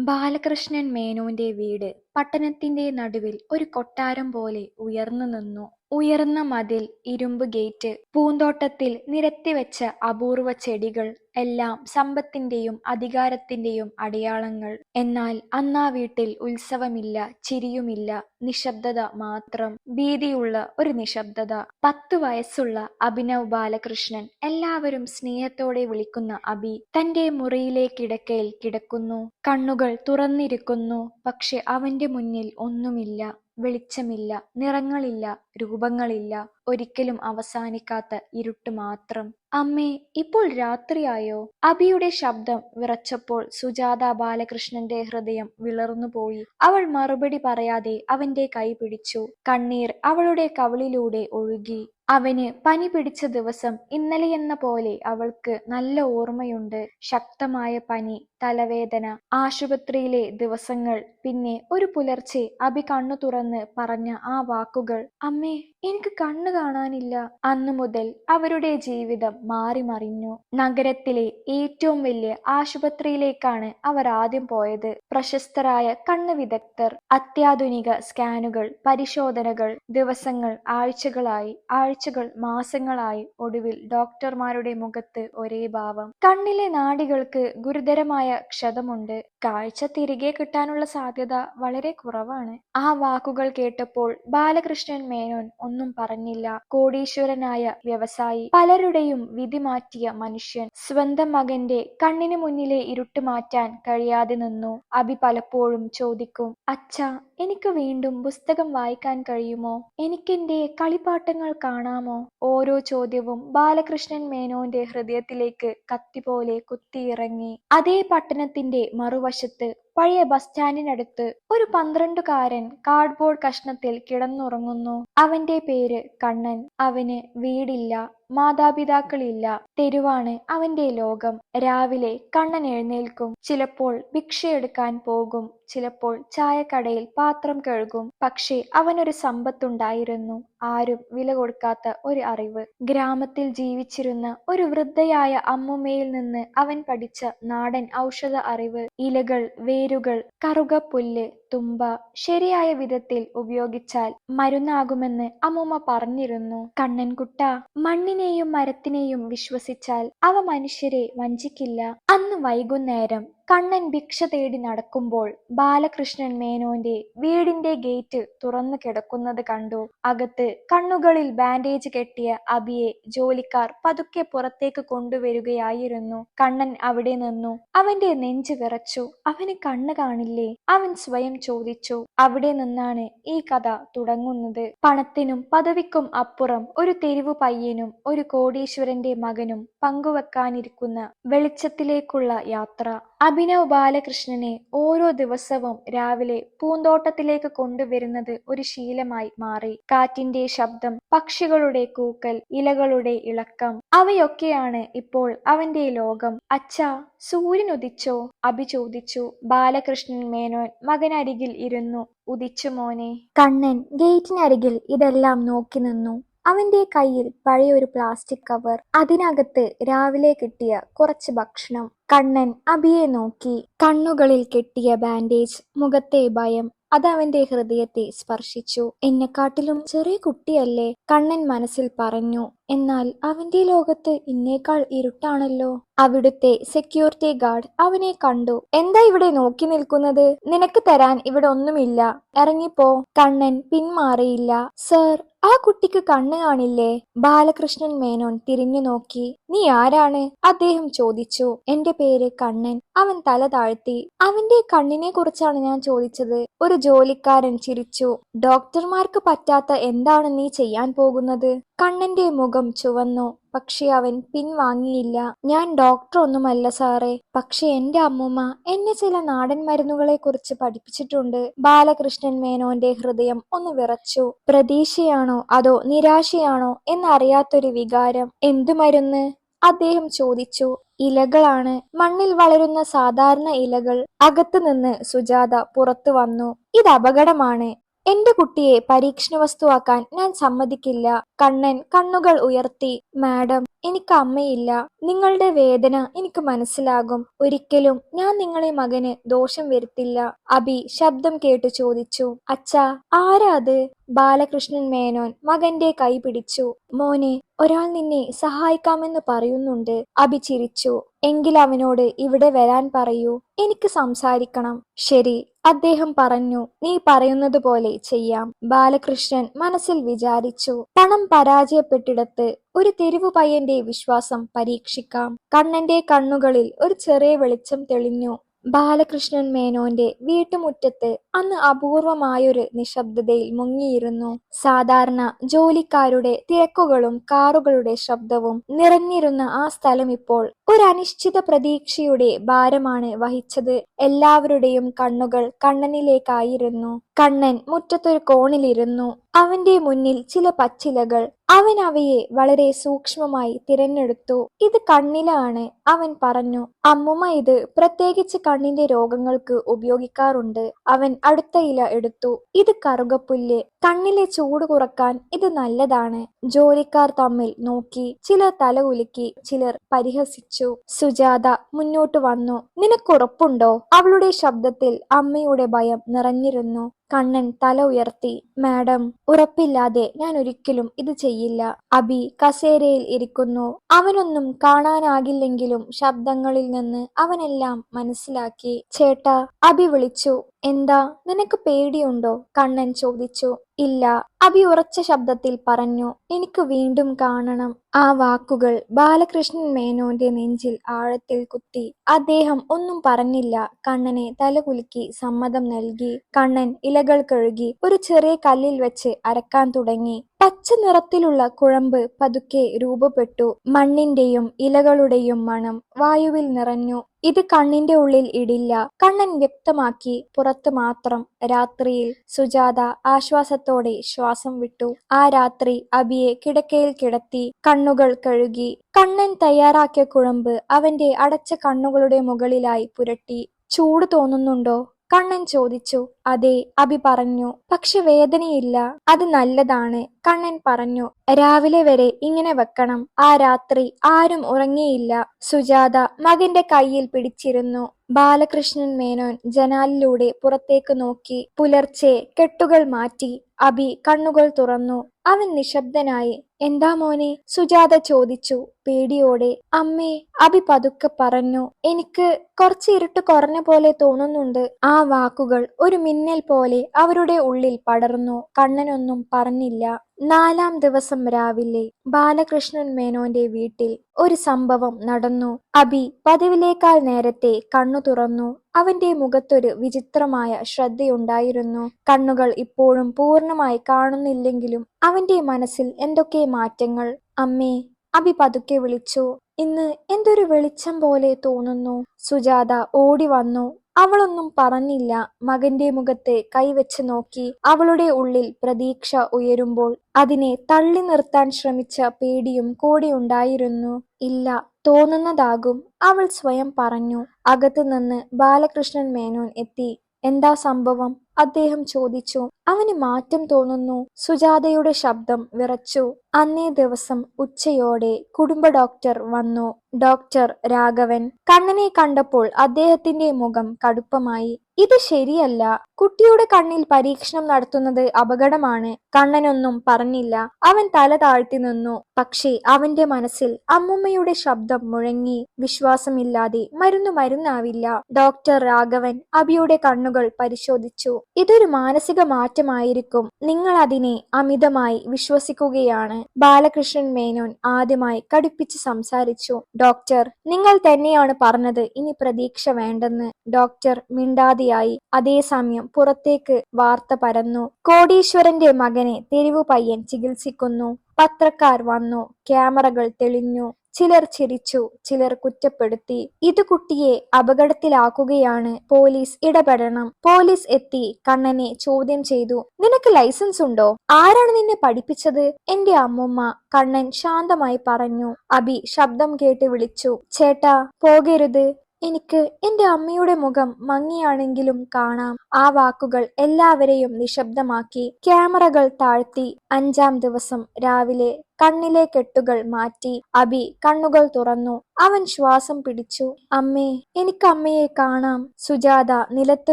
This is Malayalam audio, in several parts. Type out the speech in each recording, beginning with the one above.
ബാലകൃഷ്ണൻ മേനോന്റെ വീട് പട്ടണത്തിന്റെ നടുവിൽ ഒരു കൊട്ടാരം പോലെ ഉയർന്നു നിന്നു. ഉയർന്ന മതിൽ, ഇരുമ്പ് ഗേറ്റ്, പൂന്തോട്ടത്തിൽ നിരത്തിവെച്ച അപൂർവ ചെടികൾ എല്ലാം സമ്പത്തിന്റെയും അധികാരത്തിന്റെയും അടയാളങ്ങൾ. എന്നാൽ അന്നാ വീട്ടിൽ ഉത്സവമില്ല, ചിരിയുമില്ല, നിശബ്ദത മാത്രം. ഭീതിയുള്ള ഒരു നിശബ്ദത പത്തു വയസ്സുള്ള അഭിനവ് ബാലകൃഷ്ണൻ. എല്ലാവരും സ്നേഹത്തോടെ വിളിക്കുന്ന അഭി. തന്റെ മുറിയിലെ കിടക്കയിൽ കിടക്കുന്നു. കണ്ണുകൾ തുറന്നിരിക്കുന്നു. പക്ഷെ അവന്റെ മുന്നിൽ ഒന്നുമില്ല. വെളിച്ചമില്ല. നിറങ്ങളില്ല. രൂപങ്ങളില്ല. ഒരിക്കലും അവസാനിക്കാത്ത ഇരുട്ട് മാത്രം. അമ്മേ, ഇപ്പോൾ രാത്രിയായോ? അഭിയുടെ ശബ്ദം വിറച്ചപ്പോൾ സുജാത ബാലകൃഷ്ണന്റെ ഹൃദയം വിളർന്നുപോയി. അവൾ മറുപടി പറയാതെ അവന്റെ കൈ പിടിച്ചു. കണ്ണീർ അവളുടെ കവിളിലൂടെ ഒഴുകി. അവന് പനി പിടിച്ച ദിവസം ഇന്നലെയെന്നപോലെ അവൾക്ക് നല്ല ഓർമ്മയുണ്ട്. ശക്തമായ പനി, തലവേദന, ആശുപത്രിയിലെ ദിവസങ്ങൾ. പിന്നെ ഒരു പുലർച്ചെ അഭി കണ്ണു തുറന്ന് പറഞ്ഞ ആ വാക്കുകൾ. അമ്മേ, എനിക്ക് കണ്ണു കാണാനില്ല. അന്നു മുതൽ അവരുടെ ജീവിതം മാറി മറിഞ്ഞു നഗരത്തിലെ ഏറ്റവും വലിയ ആശുപത്രിയിലേക്കാണ് അവർ ആദ്യം പോയത്. പ്രശസ്തരായ കണ്ണു വിദഗ്ധർ. അത്യാധുനിക സ്കാനുകൾ, പരിശോധനകൾ. ദിവസങ്ങൾ ആഴ്ചകളായി. ആഴ്ചകൾ മാസങ്ങളായി. ഒടുവിൽ ഡോക്ടർമാരുടെ മുഖത്ത് ഒരേ ഭാവം. കണ്ണിലെ നാടികൾക്ക് ഗുരുതരമായ ക്ഷതമുണ്ട്. കാഴ്ച തിരികെ കിട്ടാനുള്ള സാധ്യത വളരെ കുറവാണ്. ആ വാക്കുകൾ കേട്ടപ്പോൾ ബാലകൃഷ്ണൻ മേനോൻ ഒന്നും പറഞ്ഞില്ല. കോടീശ്വരനായ വ്യവസായി. പലരുടെയും വിധി മാറ്റിയ മനുഷ്യൻ. സ്വന്തം മകന്റെ കണ്ണിന് മുന്നിലെ ഇരുട്ട് മാറ്റാൻ കഴിയാതെ നിന്നു. അഭി പലപ്പോഴും ചോദിക്കും, അച്ഛാ, എനിക്ക് വീണ്ടും പുസ്തകം വായിക്കാൻ കഴിയുമോ? എനിക്കെന്റെ കളിപ്പാട്ടങ്ങൾ കാണാമോ? ഓരോ ചോദ്യവും ബാലകൃഷ്ണൻ മേനോന്റെ ഹൃദയത്തിലേക്ക് കത്തിപോലെ കുത്തിയിറങ്ങി. അതേ പട്ടണത്തിന്റെ മറുവശത്ത് പഴയ ബസ് സ്റ്റാൻഡിനടുത്ത് ഒരു പന്ത്രണ്ടുകാരൻ കാർഡ്ബോർഡ് കഷ്ണത്തിൽ കിടന്നുറങ്ങുന്നു. അവന്റെ പേര് കണ്ണൻ. അവന് വീടില്ല. മാതാപിതാക്കളില്ല. തെരുവാണ് അവന്റെ ലോകം. രാവിലെ കണ്ണൻ എഴുന്നേൽക്കും. ചിലപ്പോൾ ഭിക്ഷയെടുക്കാൻ പോകും. ചിലപ്പോൾ ചായക്കടയിൽ പാത്രം കഴുകും. പക്ഷേ അവനൊരു സമ്പത്തുണ്ടായിരുന്നു. ആരും വില കൊടുക്കാത്ത ഒരു അറിവ്. ഗ്രാമത്തിൽ ജീവിച്ചിരുന്ന ഒരു വൃദ്ധയായ അമ്മുമ്മയിൽ നിന്ന് അവൻ പഠിച്ച നാടൻ ഔഷധ അറിവ്. ഇലകൾ, വേരുകൾ, കറുകപ്പുല്ല്, തുമ്പ ശരിയായ വിധത്തിൽ ഉപയോഗിച്ചാൽ മരുന്നാകുമെന്ന് അമ്മൂമ്മ പറഞ്ഞിരുന്നു. കണ്ണൻകുട്ട മണ്ണിനെയും മരത്തിനെയും വിശ്വസിച്ചാൽ അവ മനുഷ്യരെ വഞ്ചിക്കില്ല. അന്ന് വൈകുന്നേരം കണ്ണൻ ഭിക്ഷ തേടി നടക്കുമ്പോൾ ബാലകൃഷ്ണൻ മേനോന്റെ വീടിന്റെ ഗേറ്റ് തുറന്നു കിടക്കുന്നത് കണ്ടു. അകത്ത് കണ്ണുകളിൽ ബാൻഡേജ് കെട്ടിയ അബിയെ ജോലിക്കാർ പതുക്കെ പുറത്തേക്ക് കൊണ്ടുവരികയായിരുന്നു. കണ്ണൻ അവിടെ നിന്നു. അവന്റെ നെഞ്ച് വിറച്ചു. അവന് കണ്ണ് കാണില്ലേ? അവൻ സ്വയം ചോദിച്ചു. അവിടെ നിന്നാണ് ഈ കഥ തുടങ്ങുന്നത്. പണത്തിനും പദവിക്കും അപ്പുറം ഒരു തെരുവു പയ്യനും ഒരു കോടീശ്വരന്റെ മകനും പങ്കുവെക്കാനിരിക്കുന്ന വെളിച്ചത്തിലേക്കുള്ള യാത്ര. അഭിനവ് ബാലകൃഷ്ണനെ ഓരോ ദിവസവും രാവിലെ പൂന്തോട്ടത്തിലേക്ക് കൊണ്ടുവരുന്നത് ഒരു ശീലമായി മാറി. കാറ്റിന്റെ ശബ്ദം, പക്ഷികളുടെ കൂക്കൽ, ഇലകളുടെ ഇളക്കം. അവയൊക്കെയാണ് ഇപ്പോൾ അവന്റെ ലോകം. അച്ഛാ, സൂര്യൻ ഉദിച്ചോ? അഭി ചോദിച്ചു. ബാലകൃഷ്ണൻ മേനോൻ മകനരികിൽ ഇരുന്നു. ഉദിച്ചു മോനെ കണ്ണൻ ഗേറ്റിനരികിൽ ഇതെല്ലാം നോക്കി നിന്നു. അവന്റെ കയ്യിൽ പഴയ ഒരു പ്ലാസ്റ്റിക് കവർ. അതിനകത്ത് രാവിലെ കിട്ടിയ കുറച്ച് ഭക്ഷണം. കണ്ണൻ അബിയെ നോക്കി. കണ്ണുകളിൽ കെട്ടിയ ബാൻഡേജ്. മുഖത്തെ ഭയം. അത് അവന്റെ ഹൃദയത്തെ സ്പർശിച്ചു. എന്നെക്കാട്ടിലും ചെറിയ കുട്ടിയല്ലേ? കണ്ണൻ മനസ്സിൽ പറഞ്ഞു. എന്നാൽ അവന്റെ ലോകത്ത് ഇന്നേക്കാൾ ഇരുട്ടാണല്ലോ. അവിടുത്തെ സെക്യൂരിറ്റി ഗാർഡ് അവനെ കണ്ടു. എന്താ ഇവിടെ നോക്കി നിൽക്കുന്നത്? നിനക്ക് തരാൻ ഇവിടെ ഒന്നുമില്ല. ഇറങ്ങിപ്പോ. കണ്ണൻ പിന്മാറിയില്ല. സർ, ആ കുട്ടിക്ക് കണ്ണ് കാണില്ലേ? ബാലകൃഷ്ണൻ മേനോൻ തിരിഞ്ഞു നോക്കി. നീ ആരാണ്? അദ്ദേഹം ചോദിച്ചു. എന്റെ പേര് കണ്ണൻ. അവൻ തല താഴ്ത്തി. അവന്റെ കണ്ണിനെ കുറിച്ചാണ് ഞാൻ ചോദിച്ചത്. ഒരു ജോലിക്കാരൻ ചിരിച്ചു. ഡോക്ടർമാർക്ക് പറ്റാത്ത എന്താണ് നീ ചെയ്യാൻ പോകുന്നത്? കണ്ണന്റെ മുഖം ചുവന്നു. പക്ഷേ അവൻ പിൻവാങ്ങിയില്ല. ഞാൻ ഡോക്ടർ ഒന്നുമല്ല സാറേ. പക്ഷെ എന്റെ അമ്മൂമ്മ എന്നെ ചില നാടൻ മരുന്നുകളെ കുറിച്ച് പഠിപ്പിച്ചിട്ടുണ്ട്. ബാലകൃഷ്ണൻ മേനോന്റെ ഹൃദയം ഒന്ന് വിറച്ചു. പ്രതീക്ഷയാണോ അതോ നിരാശയാണോ എന്നറിയാത്തൊരു വികാരം. എന്തു മരുന്ന്? അദ്ദേഹം ചോദിച്ചു. ഇലകളാണ്. മണ്ണിൽ വളരുന്ന സാധാരണ ഇലകൾ. അകത്തുനിന്ന് സുജാത പുറത്തു വന്നു. ഇത് അപകടമാണ്. എന്റെ കുട്ടിയെ പരീക്ഷണ വസ്തുവാക്കാൻ ഞാൻ സമ്മതിക്കില്ല. കണ്ണൻ കണ്ണുകൾ ഉയർത്തി. മാഡം, എനിക്ക് അമ്മയില്ല നിങ്ങളുടെ വേദന എനിക്ക് മനസ്സിലാകും. ഒരിക്കലും ഞാൻ നിങ്ങളെ മകന് ദോഷം വരുത്തില്ല. അബി ശബ്ദം കേട്ടു ചോദിച്ചു. അച്ഛാ ആരാ അത്? ബാലകൃഷ്ണൻ മേനോൻ മകന്റെ കൈ പിടിച്ചു. മോനെ ഒരാൾ നിന്നെ സഹായിക്കാമെന്ന് പറയുന്നുണ്ട്. അബി ചിരിച്ചു. എങ്കിൽ അവനോട് ഇവിടെ വരാൻ പറയൂ. എനിക്ക് സംസാരിക്കണം. ശരി അദ്ദേഹം പറഞ്ഞു. നീ പറയുന്നത് പോലെ ചെയ്യാം. ബാലകൃഷ്ണൻ മനസ്സിൽ വിചാരിച്ചു. പണം പരാജയപ്പെട്ടിടത്ത് ഒരു തെരുവു പയ്യന്റെ വിശ്വാസം പരീക്ഷിക്കാം. കണ്ണന്റെ കണ്ണുകളിൽ ഒരു ചെറിയ വെളിച്ചം തെളിഞ്ഞു. ബാലകൃഷ്ണൻ മേനോന്റെ വീട്ടുമുറ്റത്ത് അന്ന് അപൂർവമായൊരു നിശബ്ദതയിൽ മുങ്ങിയിരുന്നു. സാധാരണ ജോലിക്കാരുടെ തിരക്കുകളും കാറുകളുടെ ശബ്ദവും നിറഞ്ഞിരുന്ന ആ സ്ഥലം ഇപ്പോൾ ഒരു അനിശ്ചിത പ്രതീക്ഷയുടെ ഭാരമാണ് വഹിച്ചത്. എല്ലാവരുടെയും കണ്ണുകൾ കണ്ണനിലേക്കായിരുന്നു. കണ്ണൻ മുറ്റത്തൊരു കോണിലിരുന്നു. അവന്റെ മുന്നിൽ ചില പച്ചിലകൾ. അവൻ അവയെ വളരെ സൂക്ഷ്മമായി തിരഞ്ഞെടുത്തു. ഇത് കണ്ണിലാണ് അവൻ പറഞ്ഞു. അമ്മുമ്മ ഇത് പ്രത്യേകിച്ച് കണ്ണിന്റെ രോഗങ്ങൾക്ക് ഉപയോഗിക്കാറുണ്ട്. അവൻ അടുത്ത ഇല എടുത്തു. ഇത് കറുകപ്പുല്ല്. കണ്ണിലെ ചൂട് കുറയ്ക്കാൻ ഇത് നല്ലതാണ്. ജോലിക്കാർ തമ്മിൽ നോക്കി. ചിലർ തല ഉലുക്കി ചിലർ പരിഹസിച്ചു. സുജാത മുന്നോട്ട് വന്നു. നിനക്കുറപ്പുണ്ടോ അവളുടെ ശബ്ദത്തിൽ അമ്മയുടെ ഭയം നിറഞ്ഞിരുന്നു. കണ്ണൻ തല ഉയർത്തി മാഡം ഉറപ്പില്ലാതെ ഞാൻ ഒരിക്കലും ഇത് ചെയ്യില്ല. അബി കസേരയിൽ ഇരിക്കുന്നു. അവനൊന്നും കാണാനാകില്ലെങ്കിലും ശബ്ദങ്ങളിൽ നിന്ന് അവനെല്ലാം മനസ്സിലാക്കി. ചേട്ടാ അബി വിളിച്ചു. എന്താ? നിനക്ക് പേടിയുണ്ടോ? കണ്ണൻ ചോദിച്ചു. ഇല്ല. അബി ഉറച്ച ശബ്ദത്തിൽ പറഞ്ഞു എനിക്ക് വീണ്ടും കാണണം. ആ വാക്കുകൾ ബാലകൃഷ്ണൻ മേനോന്റെ നെഞ്ചിൽ ആഴത്തിൽ കുത്തി. അദ്ദേഹം ഒന്നും പറഞ്ഞില്ല. കണ്ണനെ തലകുലുക്കി സമ്മതം നൽകി. കണ്ണൻ ഇലകൾ കഴുകി ഒരു ചെറിയ കല്ലിൽ വെച്ച് അരക്കാൻ തുടങ്ങി. പച്ച നിറത്തിലുള്ള കുഴമ്പ് പതുക്കെ രൂപപ്പെട്ടു. മണ്ണിന്റെയും ഇലകളുടെയും മണം വായുവിൽ നിറഞ്ഞു. ഇത് കണ്ണിന്റെ ഉള്ളിൽ ഇടില്ല. കണ്ണൻ വ്യക്തമാക്കി പുറത്ത് മാത്രം. രാത്രിയിൽ സുജാത ആശ്വാസത്തോടെ ശ്വാസം വിട്ടു. ആ രാത്രി അബിയെ കിടക്കയിൽ കിടത്തി കണ്ണുകൾ കഴുകി. കണ്ണൻ തയ്യാറാക്കിയ കുഴമ്പ് അവന്റെ അടച്ച കണ്ണുകളുടെ മുകളിലായി പുരട്ടി. ചൂട് തോന്നുന്നുണ്ടോ? കണ്ണൻ ചോദിച്ചു അതെ അബി പറഞ്ഞു പക്ഷെ വേദനയില്ല അത് നല്ലതാണ് കണ്ണൻ പറഞ്ഞു രാവിലെ വരെ ഇങ്ങനെ വെക്കണം ആ രാത്രി ആരും ഉറങ്ങിയില്ല സുജാത മകന്റെ കയ്യിൽ പിടിച്ചിരുന്നു. ബാലകൃഷ്ണൻ മേനോൻ ജനാലിലൂടെ പുറത്തേക്ക് നോക്കി പുലർച്ചെ കെട്ടുകൾ മാറ്റി അബി കണ്ണുകൾ തുറന്നു അവൻ നിശബ്ദനായി എന്താ മോനെ? സുജാത ചോദിച്ചു. പേടിയോടെ അമ്മേ അഭി പതുക്കെ പറഞ്ഞു. എനിക്ക് കുറച്ച് ഇരുട്ട് കുറഞ്ഞ പോലെ തോന്നുന്നുണ്ട്. ആ വാക്കുകൾ ഒരു മിന്നൽ പോലെ അവരുടെ ഉള്ളിൽ പടർന്നു. കണ്ണനൊന്നും പറഞ്ഞില്ല. നാലാം ദിവസം രാവിലെ ബാലകൃഷ്ണൻ മേനോന്റെ വീട്ടിൽ ഒരു സംഭവം നടന്നു. അബി പതിവിലേക്കാൾ നേരത്തെ കണ്ണു തുറന്നു. അവന്റെ മുഖത്തൊരു വിചിത്രമായ ശ്രദ്ധയുണ്ടായിരുന്നു. കണ്ണുകൾ ഇപ്പോഴും പൂർണമായി കാണുന്നില്ലെങ്കിലും അവന്റെ മനസ്സിൽ എന്തൊക്കെ മാറ്റങ്ങൾ? അമ്മേ അബി പതുക്കെ വിളിച്ചു. ഇന്ന് എന്തൊരു വെളിച്ചം പോലെ തോന്നുന്നു. സുജാത ഓടി വന്നു. അവളൊന്നും പറഞ്ഞില്ല. മകന്റെ മുഖത്തെ കൈവച്ച് നോക്കി. അവളുടെ ഉള്ളിൽ പ്രതീക്ഷ ഉയരുമ്പോൾ അതിനെ തള്ളി നിർത്താൻ ശ്രമിച്ച പേടിയും കൂടെ ഉണ്ടായിരുന്നു. ഇല്ല തോന്നുന്നതാകും. അവൾ സ്വയം പറഞ്ഞു. അകത്തുനിന്ന് ബാലകൃഷ്ണൻ മേനോൻ എത്തി. എന്താ സംഭവം? അദ്ദേഹം ചോദിച്ചു അവന് മാറ്റം തോന്നുന്നു. സുജാതയുടെ ശബ്ദം വിറച്ചു. അന്നേ ദിവസം ഉച്ചയോടെ കുടുംബ ഡോക്ടർ വന്നു. ഡോക്ടർ രാഘവൻ കണ്ണനെ കണ്ടപ്പോൾ അദ്ദേഹത്തിന്റെ മുഖം കടുപ്പമായി. ഇത് ശരിയല്ല. കുട്ടിയുടെ കണ്ണിൽ പരീക്ഷണം നടത്തുന്നത് അപകടമാണ്. കണ്ണനൊന്നും പറഞ്ഞില്ല. അവൻ തല താഴ്ത്തി നിന്നു. പക്ഷേ അവന്റെ മനസ്സിൽ അമ്മുമ്മയുടെ ശബ്ദം മുഴങ്ങി. വിശ്വാസമില്ലാതെ മരുന്ന് മരുന്നാവില്ല. ഡോക്ടർ രാഘവൻ അബിയുടെ കണ്ണുകൾ പരിശോധിച്ചു. ഇതൊരു മാനസിക മാറ്റമായിരിക്കും. നിങ്ങൾ അതിനെ അമിതമായി വിശ്വസിക്കുകയാണ്. ബാലകൃഷ്ണൻ മേനോൻ ആദ്യമായി കടുപ്പിച്ച് സംസാരിച്ചു. ഡോക്ടർ നിങ്ങൾ തന്നെയാണ് പറഞ്ഞത് ഇനി പ്രതീക്ഷ വേണ്ടെന്ന്. ഡോക്ടർ മിണ്ടാതെയായി അതേസമയം പുറത്തേക്ക് വാർത്ത പരന്നു. കോടീശ്വരന്റെ മകനെ തെരുവു പയ്യൻ ചികിത്സിക്കുന്നു. പത്രക്കാർ വന്നു. ക്യാമറകൾ തെളിഞ്ഞു. ചിലർ ചിരിച്ചു ചിലർ കുറ്റപ്പെടുത്തി. ഇത് കുട്ടിയെ അപകടത്തിലാക്കുകയാണ് പോലീസ് ഇടപെടണം. പോലീസ് എത്തി കണ്ണനെ ചോദ്യം ചെയ്തു. നിനക്ക് ലൈസൻസ് ഉണ്ടോ? ആരാണ് നിന്നെ പഠിപ്പിച്ചത്? എന്റെ അമ്മുമ്മ കണ്ണൻ ശാന്തമായി പറഞ്ഞു. അബി ശബ്ദം കേട്ട് വിളിച്ചു. ചേട്ടാ പോകരുത്. എനിക്ക് എന്റെ അമ്മയുടെ മുഖം മങ്ങിയാണെങ്കിലും കാണാം. ആ വാക്കുകൾ എല്ലാവരെയും നിശബ്ദമാക്കി. ക്യാമറകൾ താഴ്ത്തി. അഞ്ചാം ദിവസം രാവിലെ കണ്ണിലെ കെട്ടുകൾ മാറ്റി അബി കണ്ണുകൾ തുറന്നു. അവൻ ശ്വാസം പിടിച്ചു. അമ്മേ എനിക്ക് അമ്മയെ കാണാം. സുജാത നിലത്ത്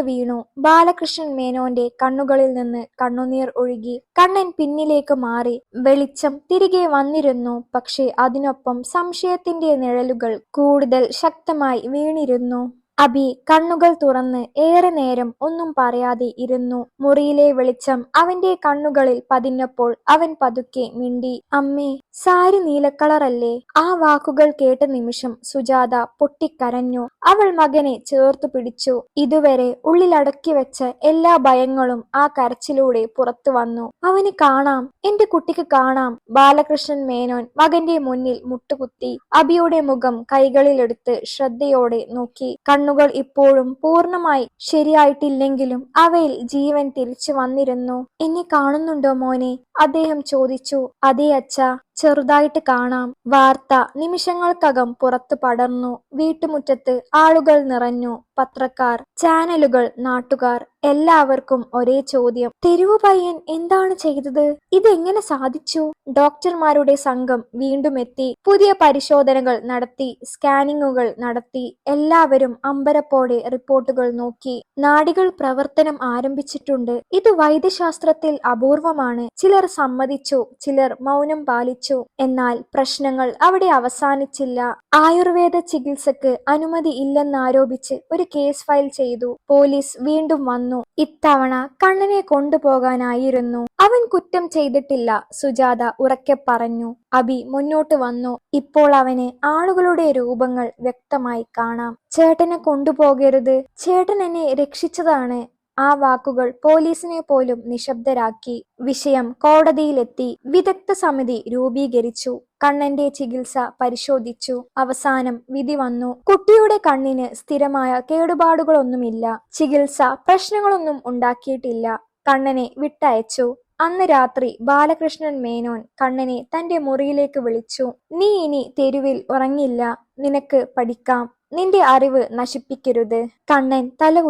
വീണു. ബാലകൃഷ്ണൻ മേനോന്റെ കണ്ണുകളിൽ നിന്ന് കണ്ണുനീർ ഒഴുകി കണ്ണൻ പിന്നിലേക്ക് മാറി. വെളിച്ചം തിരികെ വന്നിരുന്നു. പക്ഷേ അതിനൊപ്പം സംശയത്തിന്റെ നിഴലുകൾ കൂടുതൽ ശക്തമായി വീണിരുന്നു. അബി കണ്ണുകൾ തുറന്ന് ഏറെ നേരം ഒന്നും പറയാതെ ഇരുന്നു. മുറിയിലെ വെളിച്ചം അവന്റെ കണ്ണുകളിൽ പതിഞ്ഞപ്പോൾ അവൻ പതുക്കെ മിണ്ടി അമ്മേ സാരി നീലക്കളറല്ലേ? ആ വാക്കുകൾ കേട്ട നിമിഷം സുജാത പൊട്ടിക്കരഞ്ഞു. അവൾ മകനെ ചേർത്തു പിടിച്ചു. ഇതുവരെ ഉള്ളിലടക്കി വെച്ച എല്ലാ ഭയങ്ങളും ആ കരച്ചിലൂടെ പുറത്തു വന്നു. അവന് കാണാം എന്റെ കുട്ടിക്ക് കാണാം ബാലകൃഷ്ണൻ മേനോൻ മകന്റെ മുന്നിൽ മുട്ടുകുത്തി അബിയുടെ മുഖം കൈകളിലെടുത്ത് ശ്രദ്ധയോടെ നോക്കി. കണ്ണുകൾ ഇപ്പോഴും പൂർണമായി ശരിയായിട്ടില്ലെങ്കിലും അവയിൽ ജീവൻ തിരിച്ചു വന്നിരുന്നു. എന്നെ കാണുന്നുണ്ടോ മോനെ? അദ്ദേഹം ചോദിച്ചു. അതേ അച്ഛ ചെറുതായിട്ട് കാണാം. വാർത്ത നിമിഷങ്ങൾക്കകം പുറത്തു പടർന്നു. വീട്ടുമുറ്റത്ത് ആളുകൾ നിറഞ്ഞു. പത്രക്കാർ ചാനലുകൾ നാട്ടുകാർ എല്ലാവർക്കും ഒരേ ചോദ്യം. തെരുവു പയ്യൻ എന്താണ് ചെയ്തത്? ഇതെങ്ങനെ സാധിച്ചു? ഡോക്ടർമാരുടെ സംഘം വീണ്ടും എത്തി. പുതിയ പരിശോധനകൾ നടത്തി. സ്കാനിങ്ങുകൾ നടത്തി. എല്ലാവരും അമ്പരപ്പോടെ റിപ്പോർട്ടുകൾ നോക്കി. നാടികൾ പ്രവർത്തനം ആരംഭിച്ചിട്ടുണ്ട്. ഇത് വൈദ്യശാസ്ത്രത്തിൽ അപൂർവമാണ്. ചിലർ സമ്മതിച്ചു ചിലർ മൗനം പാലിച്ചു. എന്നാൽ പ്രശ്നങ്ങൾ അവിടെ അവസാനിച്ചില്ല. ആയുർവേദ ചികിത്സക്ക് അനുമതി ഇല്ലെന്നാരോപിച്ച് ഒരു കേസ് ഫയൽ ചെയ്തു. പോലീസ് വീണ്ടും വന്നു. ഇത്തവണ കണ്ണനെ കൊണ്ടുപോകാനായിരുന്നു. അവൻ കുറ്റം ചെയ്തിട്ടില്ല സുജാത ഉറക്കെ പറഞ്ഞു. അബി മുന്നോട്ട് വന്നു. ഇപ്പോൾ അവന് ആളുകളുടെ രൂപങ്ങൾ വ്യക്തമായി കാണാം. ചേട്ടനെ കൊണ്ടുപോകരുത്. ചേട്ടൻ എന്നെ രക്ഷിച്ചതാണ്. ആ വാക്കുകൾ പോലീസിനെ പോലും നിശബ്ദരാക്കി. വിഷയം കോടതിയിലെത്തി. വിദഗ്ധ സമിതി രൂപീകരിച്ചു. കണ്ണന്റെ ചികിത്സ പരിശോധിച്ചു. അവസാനം വിധി വന്നു. കുട്ടിയുടെ കണ്ണിന് സ്ഥിരമായ കേടുപാടുകളൊന്നുമില്ല. ചികിത്സ പ്രശ്നങ്ങളൊന്നും ഉണ്ടാക്കിയിട്ടില്ല. കണ്ണനെ വിട്ടയച്ചു. അന്ന് രാത്രി ബാലകൃഷ്ണൻ മേനോൻ കണ്ണനെ തന്റെ മുറിയിലേക്ക് വിളിച്ചു. നീ ഇനി തെരുവിൽ ഉറങ്ങില്ല. നിനക്ക് പഠിക്കാം. നിന്റെ അറിവ് നശിപ്പിക്കരുത്. കണ്ണൻ തല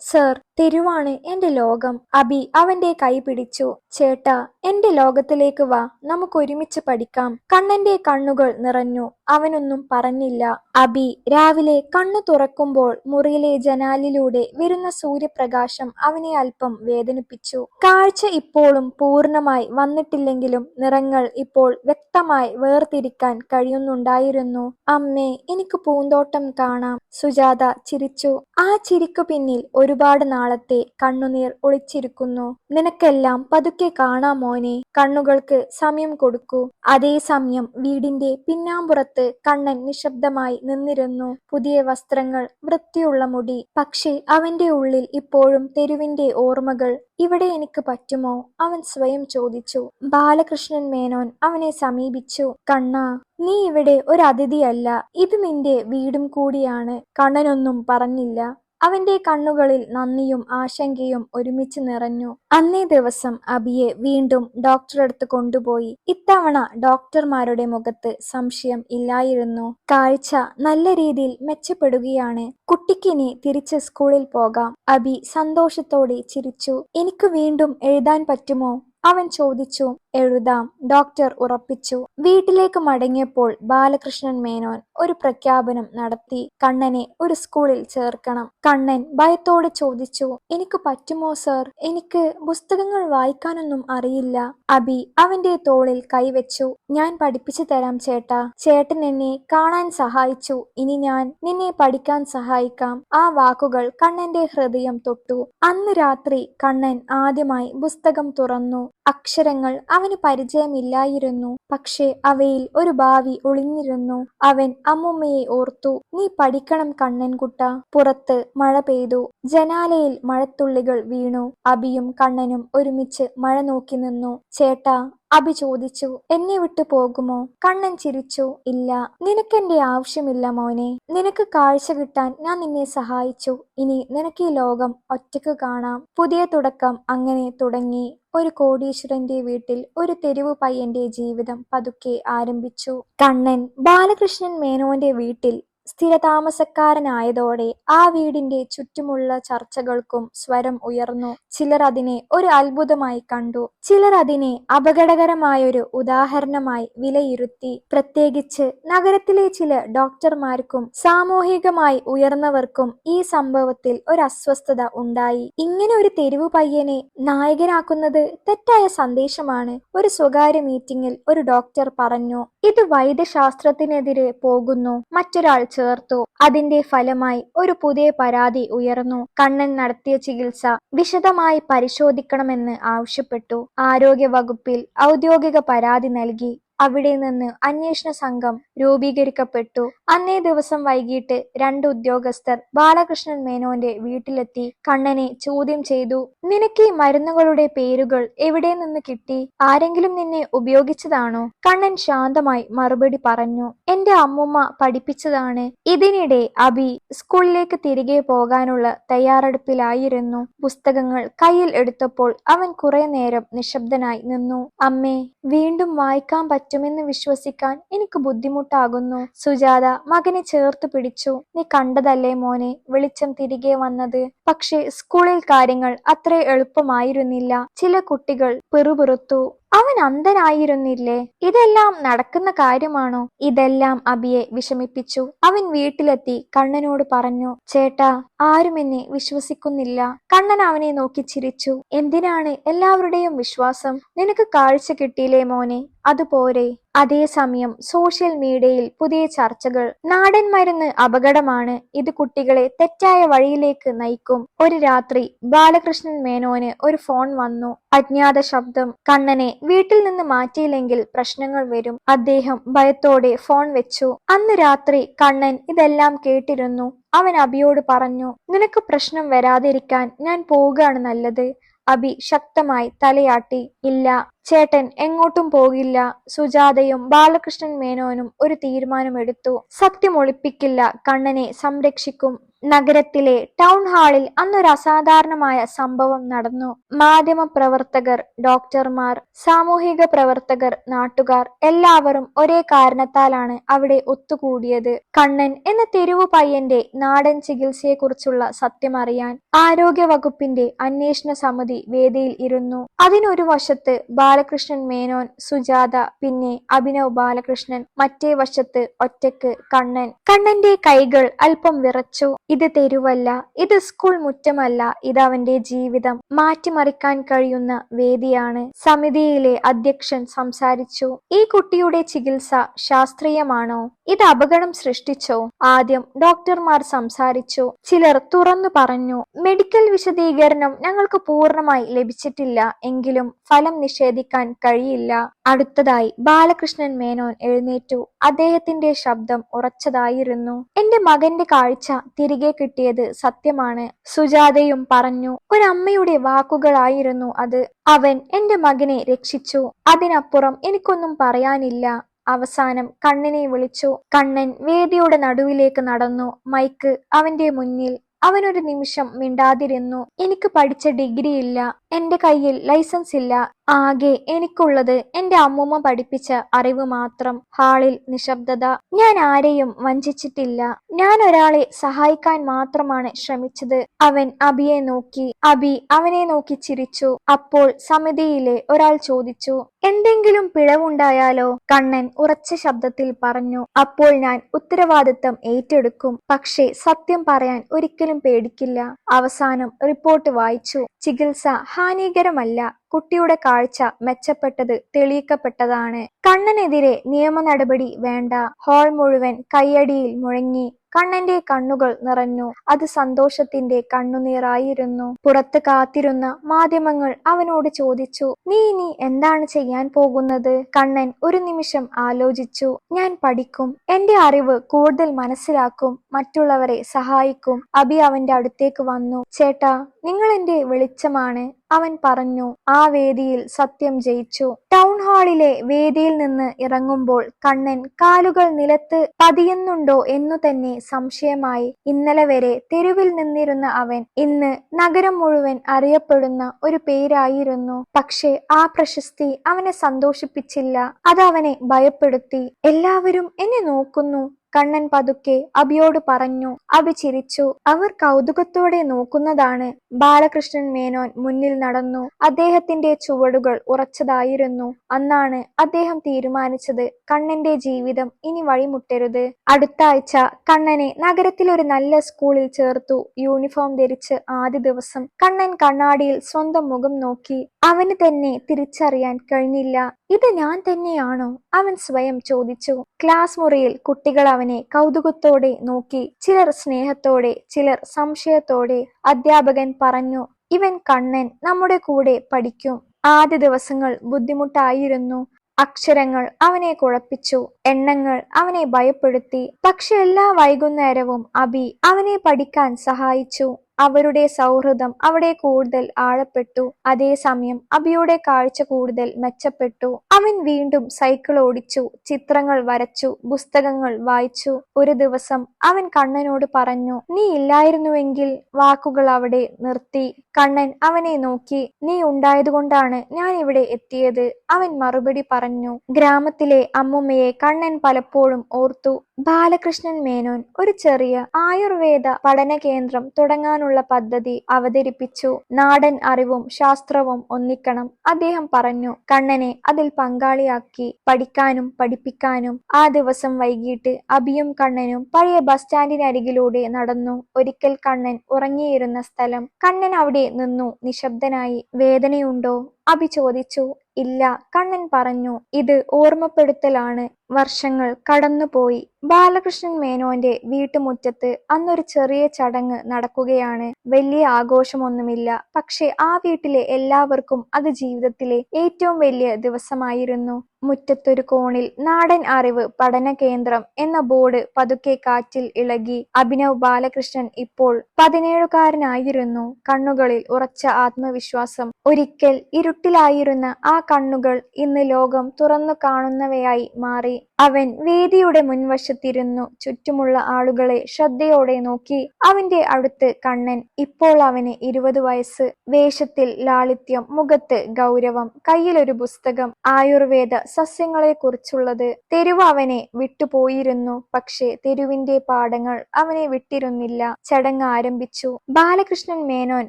സർ തെരുവാണ് എന്റെ ലോകം. അബി അവന്റെ കൈ പിടിച്ചു. ചേട്ടാ എന്റെ ലോകത്തിലേക്ക് വാ നമുക്ക് ഒരുമിച്ച് പഠിക്കാം. കണ്ണന്റെ കണ്ണുകൾ നിറഞ്ഞു. അവനൊന്നും പറഞ്ഞില്ല. അബി രാവിലെ കണ്ണു തുറക്കുമ്പോൾ മുറിയിലെ ജനാലിലൂടെ വരുന്ന സൂര്യപ്രകാശം അവനെ അല്പം വേദനിപ്പിച്ചു. കാഴ്ച ഇപ്പോഴും പൂർണമായി വന്നിട്ടില്ലെങ്കിലും നിറങ്ങൾ ഇപ്പോൾ വ്യക്തമായി വേർതിരിക്കാൻ കഴിയുന്നുണ്ടായിരുന്നു. അമ്മേ എനിക്ക് പൂന്തോട്ടം കാണാം. സുജാത ചിരിച്ചു. ആ ചിരിക്കു പിന്നിൽ ഒരുപാട് നാളത്തെ കണ്ണുനീർ ഒളിച്ചിരിക്കുന്നു. നിനക്കെല്ലാം പതുക്കെ കാണാം മോനെ. കണ്ണുകൾക്ക് സമയം കൊടുക്കൂ. അതേ സമയം വീടിന്റെ പിന്നാമ്പുറത്ത് കണ്ണൻ നിശബ്ദമായി നിന്നിരുന്നു. പുതിയ വസ്ത്രങ്ങൾ വൃത്തിയുള്ള മുടി. പക്ഷേ അവന്റെ ഉള്ളിൽ ഇപ്പോഴും തെരുവിന്റെ ഓർമ്മകൾ ഇവിടെ എനിക്ക് പറ്റുമോ? അവൻ സ്വയം ചോദിച്ചു. ബാലകൃഷ്ണൻ മേനോൻ അവനെ സമീപിച്ചു. കണ്ണ നീ ഇവിടെ ഒരു അതിഥിയല്ല. ഇത് നിന്റെ വീടും കൂടിയാണ്. കണ്ണനൊന്നും പറഞ്ഞില്ല. അവന്റെ കണ്ണുകളിൽ നന്ദിയും ആശങ്കയും ഒരുമിച്ച് നിറഞ്ഞു. അന്നേ ദിവസം അബിയെ വീണ്ടും ഡോക്ടറെടുത്ത് കൊണ്ടുപോയി. ഇത്തവണ ഡോക്ടർമാരുടെ മുഖത്ത് സംശയം ഇല്ലായിരുന്നു. കാഴ്ച നല്ല രീതിയിൽ മെച്ചപ്പെടുകയാണ്. കുട്ടിക്കിനി തിരിച്ച് സ്കൂളിൽ പോകാം. അബി സന്തോഷത്തോടെ ചിരിച്ചു. എനിക്ക് വീണ്ടും എഴുതാൻ പറ്റുമോ? അവൻ ചോദിച്ചു. എഴുതാം. ഡോക്ടർ ഉറപ്പിച്ചു. വീട്ടിലേക്ക് മടങ്ങിയപ്പോൾ ബാലകൃഷ്ണൻ മേനോൻ ഒരു പ്രഖ്യാപനം നടത്തി. കണ്ണനെ ഒരു സ്കൂളിൽ ചേർക്കണം. കണ്ണൻ ഭയത്തോടെ ചോദിച്ചു എനിക്ക് പറ്റുമോ സർ? എനിക്ക് പുസ്തകങ്ങൾ വായിക്കാനൊന്നും അറിയില്ല. അബി അവന്റെ തോളിൽ കൈവച്ചു. ഞാൻ പഠിപ്പിച്ചു തരാം ചേട്ടാ. ചേട്ടൻ എന്നെ കാണാൻ സഹായിച്ചു. ഇനി ഞാൻ നിന്നെ പഠിക്കാൻ സഹായിക്കാം. ആ വാക്കുകൾ കണ്ണന്റെ ഹൃദയം തൊട്ടു. അന്ന് രാത്രി കണ്ണൻ ആദ്യമായി പുസ്തകം തുറന്നു. അക്ഷരങ്ങൾ അവന് പരിചയമില്ലായിരുന്നു. പക്ഷേ അവയിൽ ഒരു ഭാവി ഒളിഞ്ഞിരുന്നു. അവൻ അമ്മുമ്മയെ ഓർത്തു നീ പഠിക്കണം കണ്ണൻകുട്ട. പുറത്ത് മഴ പെയ്തു. ജനാലയിൽ മഴത്തുള്ളികൾ വീണു. അബിയും കണ്ണനും ഒരുമിച്ച് മഴ നോക്കി നിന്നു. ചേട്ടാ അബി ചോദിച്ചു എന്നെ വിട്ടു പോകുമോ? കണ്ണൻ ചിരിച്ചു ഇല്ല. നിനക്കെന്റെ ആവശ്യമില്ല മോനെ. നിനക്ക് കാഴ്ച കിട്ടാൻ ഞാൻ നിന്നെ സഹായിച്ചു. ഇനി നിനക്ക് ഈ ലോകം ഒറ്റയ്ക്ക് കാണാം. പുതിയ തുടക്കം അങ്ങനെ തുടങ്ങി. ഒരു കോടീശ്വരന്റെ വീട്ടിൽ ഒരു തെരുവു പയ്യന്റെ ജീവിതം പതുക്കെ ആരംഭിച്ചു. കണ്ണൻ ബാലകൃഷ്ണൻ മേനോന്റെ വീട്ടിൽ സ്ഥിരതാമസക്കാരനായതോടെ ആ വീടിന്റെ ചുറ്റുമുള്ള ചർച്ചകൾക്കും സ്വരം ഉയർന്നു. ചിലർ അതിനെ ഒരു അത്ഭുതമായി കണ്ടു. ചിലർ അതിനെ അപകടകരമായൊരു ഉദാഹരണമായി വിലയിരുത്തി. പ്രത്യേകിച്ച് നഗരത്തിലെ ചില ഡോക്ടർമാർക്കും സാമൂഹികമായി ഉയർന്നവർക്കും ഈ സംഭവത്തിൽ ഒരു അസ്വസ്ഥത ഉണ്ടായി. ഇങ്ങനെ ഒരു തെരുവു പയ്യനെ നായകനാക്കുന്നത് തെറ്റായ സന്ദേശമാണ് ഒരു സ്വകാര്യ മീറ്റിംഗിൽ ഒരു ഡോക്ടർ പറഞ്ഞു. ഇത് വൈദ്യശാസ്ത്രത്തിനെതിരെ പോകുന്നു മറ്റൊരാൾ ചേർത്തു. അതിന്റെ ഫലമായി ഒരു പുതിയ പരാതി ഉയർന്നു. കണ്ണൻ നടത്തിയ ചികിത്സ വിശദമായി പരിശോധിക്കണമെന്ന് ആവശ്യപ്പെട്ടു. ആരോഗ്യ വകുപ്പിൽ ഔദ്യോഗിക പരാതി നൽകി. അവിടെ നിന്ന് അന്വേഷണ സംഘം രൂപീകരിക്കപ്പെട്ടു. അന്നേ ദിവസം വൈകിട്ട് രണ്ട് ഉദ്യോഗസ്ഥർ ബാലകൃഷ്ണൻ മേനോന്റെ വീട്ടിലെത്തി കണ്ണനെ ചോദ്യം ചെയ്തു. നിനക്ക് ഈ മരുന്നുകളുടെ പേരുകൾ എവിടെ നിന്ന് കിട്ടി? ആരെങ്കിലും നിന്നെ ഉപയോഗിച്ചതാണോ? " കണ്ണൻ ശാന്തമായി മറുപടി പറഞ്ഞു. "എന്റെ അമ്മുമ്മ പഠിപ്പിച്ചതാണ്. " ഇതിനിടെ അബി സ്കൂളിലേക്ക് തിരികെ പോകാനുള്ള തയ്യാറെടുപ്പിലായിരുന്നു. പുസ്തകങ്ങൾ കയ്യിൽ എടുത്തപ്പോൾ അവൻ കുറെ നേരം നിശബ്ദനായി നിന്നു. "അമ്മേ, വീണ്ടും വായിക്കാൻ പറ്റുമെന്ന് വിശ്വസിക്കാൻ എനിക്ക് ബുദ്ധിമുട്ടാകുന്നു. " സുജാത മകനെ ചേർത്ത് പിടിച്ചു. "നീ കണ്ടതല്ലേ മോനെ വെളിച്ചം തിരികെ വന്നത്. പക്ഷേ സ്കൂളിൽ കാര്യങ്ങൾ അത്ര എളുപ്പമായിരുന്നില്ല. ചില കുട്ടികൾ പിറുപിറുത്തു. അവൻ അന്ധനായിരുന്നില്ലേ? ഇതെല്ലാം നടക്കുന്ന കാര്യമാണോ? " ഇതെല്ലാം അബിയെ വിഷമിപ്പിച്ചു. അവൻ വീട്ടിലെത്തി കണ്ണനോട് പറഞ്ഞു. "ചേട്ടാ, ആരും എന്നെ വിശ്വസിക്കുന്നില്ല. " കണ്ണൻ അവനെ നോക്കി ചിരിച്ചു. "എന്തിനാണ് എല്ലാവരുടെയും വിശ്വാസം? നിനക്ക് കാഴ്ച കിട്ടിയില്ലേ മോനെ അത് പോരെ? " അതേസമയം സോഷ്യൽ മീഡിയയിൽ പുതിയ ചർച്ചകൾ. നാടൻ മരുന്ന് അപകടമാണ്. ഇത് കുട്ടികളെ തെറ്റായ വഴിയിലേക്ക് നയിക്കും. ഒരു രാത്രി ബാലകൃഷ്ണൻ മേനോന് ഒരു ഫോൺ വന്നു. അജ്ഞാത ശബ്ദം. കണ്ണനെ വീട്ടിൽ നിന്ന് മാറ്റിയില്ലെങ്കിൽ പ്രശ്നങ്ങൾ വരും. അദ്ദേഹം ഭയത്തോടെ ഫോൺ വെച്ചു. അന്ന് രാത്രി കണ്ണൻ ഇതെല്ലാം കേട്ടിരുന്നു. അവൻ അഭിയോട് പറഞ്ഞു. "നിനക്ക് പ്രശ്നം വരാതിരിക്കാൻ ഞാൻ പോവുകയാണ് നല്ലത്. " അഭി ശക്തമായി തലയാട്ടി. "ഇല്ല, ചേട്ടൻ എങ്ങോട്ടും പോകില്ല. " സുജാതയും ബാലകൃഷ്ണൻ മേനോനും ഒരു തീരുമാനമെടുത്തു. സത്യം ഒളിപ്പിക്കില്ല. കണ്ണനെ സംരക്ഷിക്കും. നഗരത്തിലെ ടൗൺ ഹാളിൽ അന്നൊരു അസാധാരണമായ സംഭവം നടന്നു. മാധ്യമ പ്രവർത്തകർ ഡോക്ടർമാർ, സാമൂഹിക പ്രവർത്തകർ, നാട്ടുകാർ എല്ലാവരും ഒരേ കാരണത്താലാണ് അവിടെ ഒത്തുകൂടിയത്. കണ്ണൻ എന്ന തെരുവു പയ്യന്റെ നാടൻ ചികിത്സയെക്കുറിച്ചുള്ള സത്യമറിയാൻ. ആരോഗ്യവകുപ്പിന്റെ അന്വേഷണ സമിതി വേദിയിൽ ഇരുന്നു. അതിനൊരു വശത്ത് ബാലകൃഷ്ണൻ മേനോൻ, സുജാത, പിന്നെ അഭിനവ് ബാലകൃഷ്ണൻ. മറ്റേ വശത്ത് ഒറ്റയ്ക്ക് കണ്ണൻ. കണ്ണന്റെ കൈകൾ അല്പം വിറച്ചു. ഇത് തെരുവല്ല. ഇത് സ്കൂൾ മുറ്റമല്ല. ഇത് അവന്റെ ജീവിതം മാറ്റിമറിക്കാൻ കഴിയുന്ന വേദിയാണ്. സമിതിയിലെ അധ്യക്ഷൻ സംസാരിച്ചു. "ഈ കുട്ടിയുടെ ചികിത്സ ശാസ്ത്രീയമാണോ? ഇത് അപകടം സൃഷ്ടിച്ചോ? " ആദ്യം ഡോക്ടർമാർ സംസാരിച്ചു. ചിലർ തുറന്നു പറഞ്ഞു. "മെഡിക്കൽ വിശദീകരണം ഞങ്ങൾക്ക് പൂർണമായി ലഭിച്ചിട്ടില്ല. എങ്കിലും ഫലം നിഷേധിക്കാൻ കഴിയില്ല. " അടുത്തതായി ബാലകൃഷ്ണൻ മേനോൻ എഴുന്നേറ്റു. അദ്ദേഹത്തിന്റെ ശബ്ദം ഉറച്ചതായിരുന്നു. "എന്റെ മകന്റെ കാഴ്ച തിരികെ കിട്ടിയത് സത്യമാണ്. " സുജാതയും പറഞ്ഞു. "ഒരമ്മയുടെ വാക്കുകളായിരുന്നു അത്. അവൻ എന്റെ മകനെ രക്ഷിച്ചു. അതിനപ്പുറം എനിക്കൊന്നും പറയാനില്ല. " അവസാനം കണ്ണനെ വിളിച്ചു. കണ്ണൻ വേദിയുടെ നടുവിലേക്ക് നടന്നു. മൈക്ക് അവന്റെ മുന്നിൽ. അവൻ ഒരു നിമിഷം മിണ്ടാതിരുന്നു. "എനിക്ക് പഠിച്ച ഡിഗ്രി ഇല്ല എന്റെ കയ്യിൽ ലൈസൻസ് ഇല്ല. ആകെ എനിക്കുള്ളത് എന്റെ അമ്മൂമ്മ പഠിപ്പിച്ച അറിവ് മാത്രം. " ഹാളിൽ നിശബ്ദത "ഞാൻ ആരെയും വഞ്ചിച്ചിട്ടില്ല. ഞാൻ ഒരാളെ സഹായിക്കാൻ മാത്രമാണ് ശ്രമിച്ചത്. " അവൻ അബിയെ നോക്കി. അബി അവനെ നോക്കി ചിരിച്ചു. അപ്പോൾ സമിതിയിലെ ഒരാൾ ചോദിച്ചു. "എന്തെങ്കിലും പിഴവുണ്ടായാലോ? " കണ്ണൻ ഉറച്ച ശബ്ദത്തിൽ പറഞ്ഞു. "അപ്പോൾ ഞാൻ ഉത്തരവാദിത്തം ഏറ്റെടുക്കും. പക്ഷേ സത്യം പറയാൻ ഒരിക്കലും പേടിക്കില്ല. " അവസാനം റിപ്പോർട്ട് വായിച്ചു. ചികിത്സ ഹാനികരമല്ല. കുട്ടിയുടെ കാഴ്ച മെച്ചപ്പെട്ടത് തെളിയിക്കപ്പെട്ടതാണ്. കണ്ണനെതിരെ നിയമ നടപടി വേണ്ട. ഹാൾ മുഴുവൻ കയ്യടിയിൽ മുഴങ്ങി. കണ്ണന്റെ കണ്ണുകൾ നിറഞ്ഞു. അത് സന്തോഷത്തിന്റെ കണ്ണുനീറായിരുന്നു. പുറത്ത് കാത്തിരുന്ന മാധ്യമങ്ങൾ അവനോട് ചോദിച്ചു. "നീ ഇനി എന്താണ് ചെയ്യാൻ പോകുന്നത്? " കണ്ണൻ ഒരു നിമിഷം ആലോചിച്ചു. "ഞാൻ പഠിക്കും. എന്റെ അറിവ് കൂടുതൽ മനസ്സിലാക്കും. മറ്റുള്ളവരെ സഹായിക്കും. " അബി അവന്റെ അടുത്തേക്ക് വന്നു. "ചേട്ടാ, നിങ്ങൾ എന്റെ വെളിച്ചമാണ്. " അവൻ പറഞ്ഞു. ആ വേദിയിൽ സത്യം ജയിച്ചു. ടൗൺ ഹാളിലെ വേദിയിൽ നിന്ന് ഇറങ്ങുമ്പോൾ കണ്ണൻ കാലുകൾ നിലത്ത് പതിയുന്നുണ്ടോ എന്നു തന്നെ സംശയമായി. ഇന്നലെ വരെ തെരുവിൽ നിന്നിരുന്ന അവൻ ഇന്ന് നഗരം മുഴുവൻ അറിയപ്പെടുന്ന ഒരു പേരായിരുന്നു. പക്ഷേ ആ പ്രശസ്തി അവനെ സന്തോഷിപ്പിച്ചില്ല. അത് അവനെ ഭയപ്പെടുത്തി. "എല്ലാവരും എന്നെ നോക്കുന്നു. കണ്ണൻ പതുക്കെ അബിയോട് പറഞ്ഞു അബി ചിരിച്ചു. അവർ കൗതുകത്തോടെ നോക്കുന്നതാണ്. ബാലകൃഷ്ണൻ മേനോൻ മുന്നിൽ നടന്നു. അദ്ദേഹത്തിന്റെ ചുവടുകൾ ഉറച്ചതായിരുന്നു. അന്നാണ് അദ്ദേഹം തീരുമാനിച്ചത് കണ്ണന്റെ ജീവിതം ഇനി വഴിമുട്ടരുത്. അടുത്ത ആഴ്ച കണ്ണനെ നഗരത്തിലെ ഒരു നല്ല സ്കൂളിൽ ചേർത്തു. യൂണിഫോം ധരിച്ച് ആദ്യ ദിവസം കണ്ണൻ കണ്ണാടിയിൽ സ്വന്തം മുഖം നോക്കി. അവന് തന്നെ തിരിച്ചറിയാൻ കഴിഞ്ഞില്ല. ഇത് ഞാൻ തന്നെയാണോ? അവൻ സ്വയം ചോദിച്ചു. ക്ലാസ് മുറിയിൽ കുട്ടികൾ അവനെ കൗതുകത്തോടെ നോക്കി. ചിലർ സ്നേഹത്തോടെ ചിലർ സംശയത്തോടെ അധ്യാപകൻ പറഞ്ഞു ഇവൻ കണ്ണൻ നമ്മുടെ കൂടെ പഠിക്കും. ആദ്യ ദിവസങ്ങൾ ബുദ്ധിമുട്ടായിരുന്നു. അക്ഷരങ്ങൾ അവനെ കുഴപ്പിച്ചു. എണ്ണങ്ങൾ അവനെ ഭയപ്പെടുത്തി. പക്ഷെ എല്ലാ വൈകുന്നേരവും അബി അവനെ പഠിക്കാൻ സഹായിച്ചു. അവരുടെ സൗഹൃദം അവിടെ കൂടുതൽ ആഴപ്പെട്ടു. അതേസമയം അബിയുടെ കാഴ്ച കൂടുതൽ മെച്ചപ്പെട്ടു. അവൻ വീണ്ടും സൈക്കിൾ ഓടിച്ചു ചിത്രങ്ങൾ വരച്ചു പുസ്തകങ്ങൾ വായിച്ചു. ഒരു ദിവസം അവൻ കണ്ണനോട് പറഞ്ഞു നീ ഇല്ലായിരുന്നുവെങ്കിൽ വാക്കുകൾ അവിടെ നിർത്തി. കണ്ണൻ അവനെ നോക്കി നീ ഉണ്ടായതുകൊണ്ടാണ് ഞാൻ ഇവിടെ എത്തിയത് അവൻ മറുപടി പറഞ്ഞു. ഗ്രാമത്തിലെ അമ്മുമ്മയെ കണ്ണൻ പലപ്പോഴും ഓർത്തു. ബാലകൃഷ്ണൻ മേനോൻ ഒരു ചെറിയ ആയുർവേദ പഠന കേന്ദ്രം തുടങ്ങാനുള്ള പദ്ധതി അവതരിപ്പിച്ചു. നാടൻ അറിവും ശാസ്ത്രവും ഒന്നിക്കണം അദ്ദേഹം പറഞ്ഞു. കണ്ണനെ അതിൽ പങ്കാളിയാക്കി പഠിക്കാനും പഠിപ്പിക്കാനും ആ ദിവസം വൈകിട്ട് അബിയും കണ്ണനും പഴയ ബസ് സ്റ്റാൻഡിനരികിലൂടെ നടന്നു. ഒരിക്കൽ കണ്ണൻ ഉറങ്ങിയിരുന്ന സ്ഥലം കണ്ണൻ അവിടെ നിന്നു. നിശബ്ദനായി വേദനയുണ്ടോ? അബി ചോദിച്ചു ഇല്ല കണ്ണൻ പറഞ്ഞു ഇത് ഓർമ്മപ്പെടുത്തലാണ്. വർഷങ്ങൾ കടന്നുപോയി. ബാലകൃഷ്ണൻ മേനോന്റെ വീട്ടുമുറ്റത്ത് അന്നൊരു ചെറിയ ചടങ്ങ് നടക്കുകയാണ്. വലിയ ആഘോഷമൊന്നുമില്ല. പക്ഷെ ആ വീട്ടിലെ എല്ലാവർക്കും അത് ജീവിതത്തിലെ ഏറ്റവും വലിയ ദിവസമായിരുന്നു. മുറ്റത്തൊരു കോണിൽ നാടൻ അറിവ് പഠന കേന്ദ്രം എന്ന ബോർഡ് പതുക്കെ കാറ്റിൽ ഇളകി. അഭിനവ് ബാലകൃഷ്ണൻ ഇപ്പോൾ പതിനേഴുകാരനായിരുന്നു. കണ്ണുകളിൽ ഉറച്ച ആത്മവിശ്വാസം. ഒരിക്കൽ ഇരുട്ടിലായിരുന്ന ആ കണ്ണുകൾ ഇന്ന് ലോകം തുറന്നു കാണുന്നവയായി മാറി. അവൻ വേദിയുടെ മുൻവശത്തിരുന്നു. ചുറ്റുമുള്ള ആളുകളെ ശ്രദ്ധയോടെ നോക്കി. അവന്റെ അടുത്ത് കണ്ണൻ ഇപ്പോൾ അവന് ഇരുപത് വയസ്സ്. വേഷത്തിൽ ലാളിത്യം മുഖത്ത് ഗൗരവം കയ്യിലൊരു പുസ്തകം ആയുർവേദ സസ്യങ്ങളെ കുറിച്ചുള്ളത് തെരുവ് അവനെ വിട്ടുപോയിരുന്നു. പക്ഷേ തെരുവിന്റെ പാഠങ്ങൾ അവനെ വിട്ടിരുന്നില്ല. ചടങ്ങ് ആരംഭിച്ചു. ബാലകൃഷ്ണൻ മേനോൻ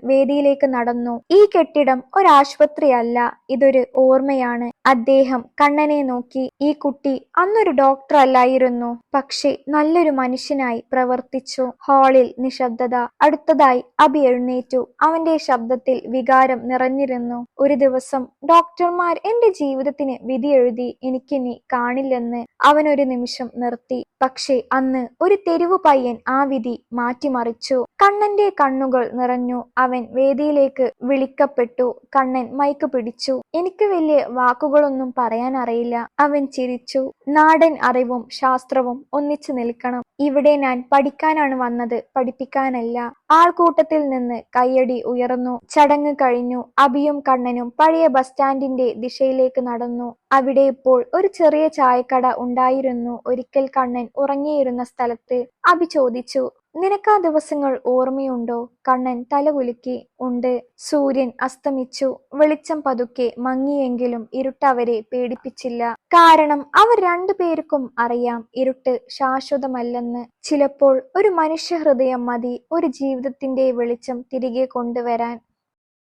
വേദിയിലേക്ക് നടന്നു. ഈ കെട്ടിടം ഒരാശുപത്രിയല്ല. ഇതൊരു ഓർമ്മയാണ്. അദ്ദേഹം കണ്ണനെ നോക്കി. ഈ കുട്ടി അന്നൊരു ഡോക്ടർ അല്ലായിരുന്നു. പക്ഷെ നല്ലൊരു മനുഷ്യനായി പ്രവർത്തിച്ചു. ഹാളിൽ നിശബ്ദത. അടുത്തതായി അബി എഴുന്നേറ്റു. അവന്റെ ശബ്ദത്തിൽ വികാരം നിറഞ്ഞിരുന്നു. ഒരു ദിവസം ഡോക്ടർമാർ എന്റെ ജീവിതത്തിന് വിധി എഴുതി എനിക്കിനി കാണില്ലെന്ന് അവനൊരു നിമിഷം നിർത്തി. പക്ഷേ അന്ന് ഒരു തെരുവു പയ്യൻ ആ വിധി മാറ്റിമറിച്ചു. കണ്ണന്റെ കണ്ണുകൾ നിറഞ്ഞു. അവൻ വേദിയിലേക്ക് വിളിക്കപ്പെട്ടു. കണ്ണൻ മൈക്ക് പിടിച്ചു. എനിക്ക് വലിയ വാക്കുകളൊന്നും പറയാൻ അറിയില്ല അവൻ ചിരിച്ചു. നാടൻ അറിവും ശാസ്ത്രവും ഒന്നിച്ചു നിൽക്കണം. ഇവിടെ ഞാൻ പഠിക്കാനാണ് വന്നത്. പഠിപ്പിക്കാനല്ല. ആൾക്കൂട്ടത്തിൽ നിന്ന് കയ്യടി ഉയർന്നു. ചടങ്ങ് കഴിഞ്ഞു. അബിയും കണ്ണനും പഴയ ബസ് സ്റ്റാൻഡിന്റെ ദിശയിലേക്ക് നടന്നു. അവിടെ ഇപ്പോൾ ഒരു ചെറിയ ചായക്കട ഉണ്ടായിരുന്നു. ഒരിക്കൽ കണ്ണൻ ഉറങ്ങിയിരുന്ന സ്ഥലത്ത് അബി ചോദിച്ചു നിനക്ക് ദിവസങ്ങൾ ഓർമ്മയുണ്ടോ? കണ്ണൻ തലകുലുക്കി ഉണ്ട്. സൂര്യൻ അസ്തമിച്ചു. വെളിച്ചം പതുക്കെ മങ്ങിയെങ്കിലും ഇരുട്ട് അവരെ പേടിപ്പിച്ചില്ല. കാരണം അവർ രണ്ടുപേർക്കും അറിയാം ഇരുട്ട് ശാശ്വതമല്ലെന്ന്. ചിലപ്പോൾ ഒരു മനുഷ്യ ഹൃദയം മതി ഒരു ജീവിതത്തിന്റെ വെളിച്ചം തിരികെ കൊണ്ടുവരാൻ.